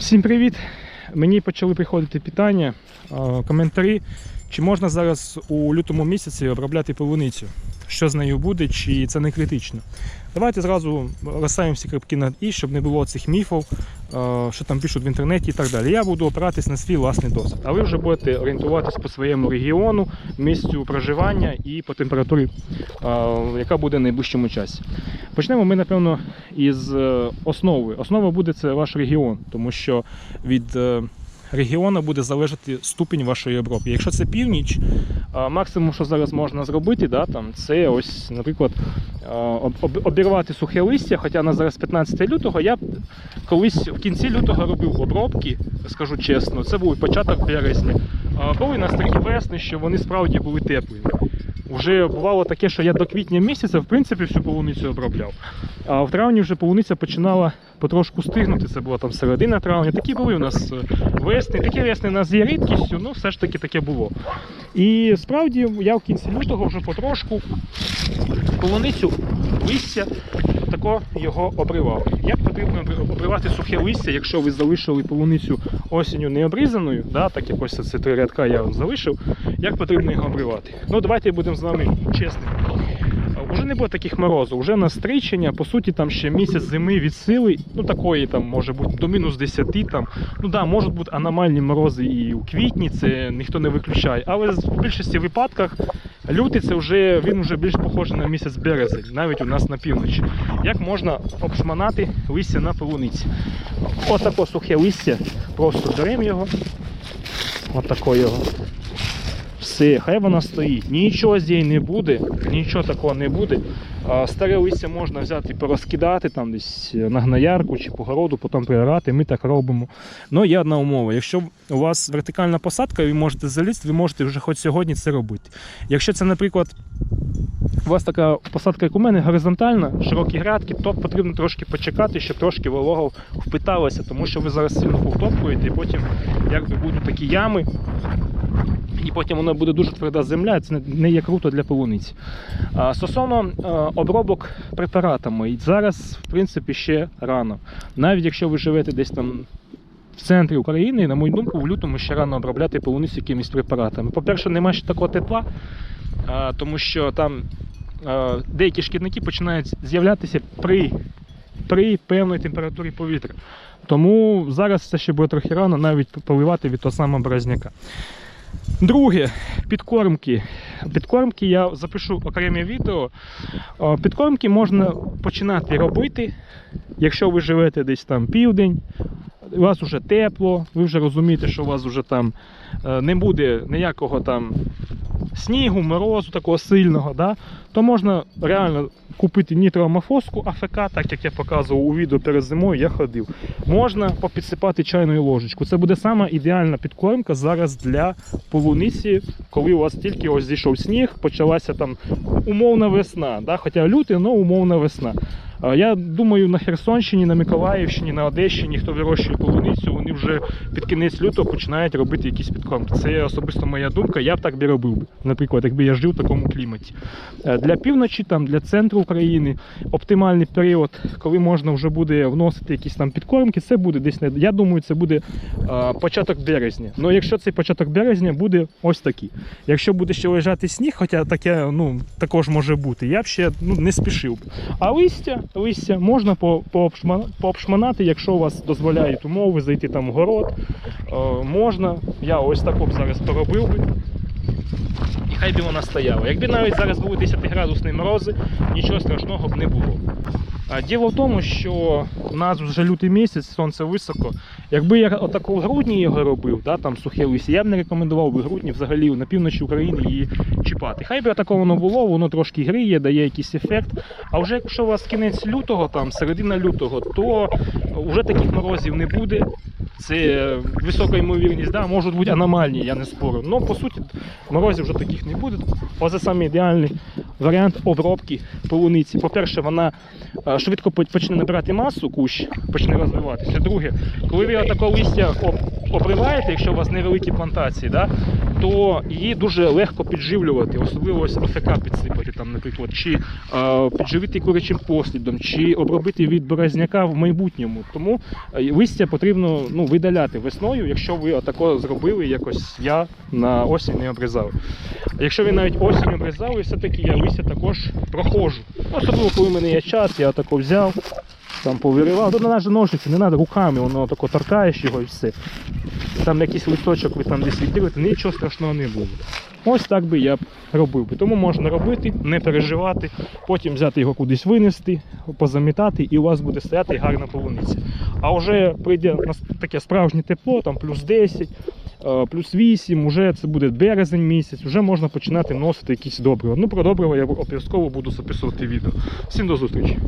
Всім привіт! Мені почали приходити питання, коментарі, чи можна зараз у лютому місяці обробляти полуницю? Що з нею буде, чи це не критично? Давайте зразу розставимо всі крапки над і, щоб не було цих міфів, е, що там пишуть в інтернеті і так далі. Я буду опиратись на свій власний досвід. А ви вже будете орієнтуватись по своєму регіону, місцю проживання і по температурі, е, яка буде в найближчому часі. Почнемо ми, напевно, із е, основи. Основа буде це ваш регіон, тому що від регіону буде залежати ступінь вашої обробки. Якщо це північ, максимум, що зараз можна зробити, да, там, це ось, наприклад, об- обірвати сухе листя, хоча на зараз 15 лютого, я колись в кінці лютого робив обробки, скажу чесно, це був початок березня. А, Були такі весни, що вони справді були теплими. Вже бувало таке, що я до квітня місяця в принципі всю полуницю обробляв. А в травні вже полуниця починала потрошку стигнути. Це була там середина травня. Такі були у нас е, весни. Такі весни у нас є рідкістю, ну все ж таки таке було. І справді я в кінці лютого вже потрошку полуницю листя тако його обривав. Як потрібно обривати сухе листя, якщо ви залишили полуницю осінню не обрізаною, да, так як ось це три рядка я вам залишив, як потрібно його обривати? Ну давайте будемо з вами чесними. Уже не буде таких морозів, вже на стричення, по суті, там ще місяць зими від сили, ну такої там може бути до мінус 10 там. Ну да, можуть бути аномальні морози і у квітні, це ніхто не виключає. Але в більшості випадках лютий це вже він вже більш похожий на місяць березень, навіть у нас на півночі. Як можна обшманати листя на полуниці? Отако сухе листя, просто беремо його, отако його. Все, хай вона стоїть. Нічого з неї не буде, нічого такого не буде. Старе листя можна взяти і порозкидати там десь на гноярку чи по городу, потім прибирати. Ми так робимо. Ну є одна умова. Якщо у вас вертикальна посадка, ви можете залізти, ви можете вже хоч сьогодні це робити. Якщо це, наприклад, у вас така посадка, як у мене, горизонтальна, широкі грядки, то потрібно трошки почекати, щоб трошки волога впиталася, тому що ви зараз сильно повтопкуєте, і потім якби будуть такі ями, і потім воно буде дуже тверда земля, це не- є круто для полуниці. А, Стосовно е, обробок препаратами, зараз, в принципі, ще рано. Навіть якщо ви живете десь там в центрі України, на мою думку, в лютому ще рано обробляти полуницю якимись препаратами. По-перше, немає ще такого тепла, тому що там е, деякі шкідники починають з'являтися при, при певній температурі повітря. Тому зараз це ще буде трохи рано навіть поливати від того самого березняка. Друге, підкормки. Підкормки я запишу окреме відео. Підкормки можна починати робити, якщо ви живете десь там південь, у вас вже тепло, ви вже розумієте, що у вас вже там е, не буде ніякого там снігу, морозу такого сильного, да? то можна реально купити нітроамофоску АФК, так як я показував у відео перед зимою, я ходив. Можна попідсипати чайною ложечку. Це буде сама ідеальна підкормка зараз для полуниці, коли у вас тільки ось зійшов сніг, почалася там умовна весна. Да? Хоча лютий, але умовна весна. Я думаю, на Херсонщині, на Миколаївщині, на Одещині, хто вирощує полуницю, вони вже під кінець лютого починають робити якісь підкормки. Це особисто моя думка. Я б так би робив би, наприклад, якби я жив в такому кліматі. Е, Для півночі, там, для центру України оптимальний період, коли можна вже буде вносити якісь там підкормки, це буде десь не- я думаю, це буде початок березня. Ну якщо цей початок березня буде ось такий. Якщо буде ще лежати сніг, хоча таке ну, також може бути, я б ще ну, не спішив. А листя, листя можна по- пообшманати, якщо у вас дозволяють умови, зайти там в город. Е, можна. Я ось так б зараз поробив би. І хай би вона стояла. Якби навіть зараз були 10-градусні морози, нічого страшного б не було. Діло в тому, що у нас вже лютий місяць, сонце високо. Якби я отако в грудні його робив, да, там сухе листя, я б не рекомендував би грудні взагалі на півночі України її чіпати. Хай би отако воно було, воно трошки гріє, дає якийсь ефект. А вже якщо у вас кінець лютого, там, середина лютого, то вже таких морозів не буде. Це висока ймовірність, да, можуть бути аномальні, я не спорю. Ну, по суті, морозів вже таких не буде. Оце саме ідеальний варіант обробки полуниці. По-перше, вона е, швидко по- почне набирати масу, кущ почне розвиватися. Друге, коли ви отако листя об, обриваєте, якщо у вас невеликі плантації, да, то її дуже легко підживлювати, особливо ось ОФК підсипати, там, наприклад, чи е, підживити курячим послідом, чи обробити від березняка в майбутньому. Тому е, листя потрібно ну, видаляти весною, якщо ви отако зробили, якось я на осінь не обрізав. Якщо ви навіть осінь обрізали, все-таки я листя також проходжу. Особливо, коли в мене є час, я тако взяв, там повиривав. Тут не навіть ножниці, не треба руками, воно тако торкаєш його і все. Там якийсь листочок ви там десь відділите, нічого страшного не буде. Ось так би я б робив. Тому можна робити, не переживати, потім взяти його кудись винести, позамітати, і у вас буде стояти гарна полуниця. А вже прийде таке справжнє тепло, там плюс 10, е, плюс 8, вже це буде березень місяць, вже можна починати носити якісь добрива. Ну про добрива я обов'язково буду записувати відео. Всім до зустрічі!